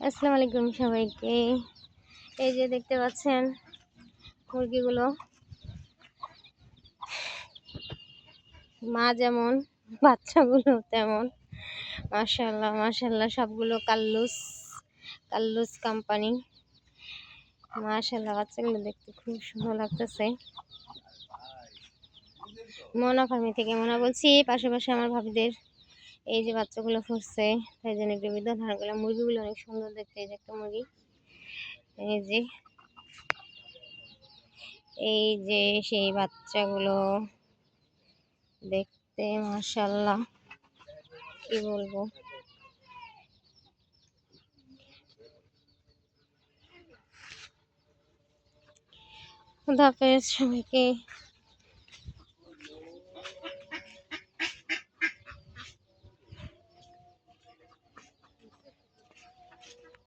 আসসালামু আলাইকুম সবাইকে। এই যে দেখতে পাচ্ছেন মুরগিগুলো। মা যেমন, বাচ্চাগুলো তেমন। মাশাল্লাহ মাশাল্লাহ সবগুলো কাল্লুস কাল্লুস কোম্পানি মাশাল্লাহ বাচ্চাগুলো দেখতে খুব সুন্দর লাগতেছে। মোনা ফার্মি থেকে মোনা বলছি পাশে পাশে আমার ভাবিদের এই যে বাচ্চাগুলো ফুটছে, তাই জন্য একটু বিদ্যা ধারণ করলাম মুরগিগুলো অনেক সুন্দর দেখতে, এই যে একটা মুরগি। এই যে এই যে সেই বাচ্চাগুলো দেখতে মাশাল্লাহ কি বলব? খুদা হাফেজ সবাইকে।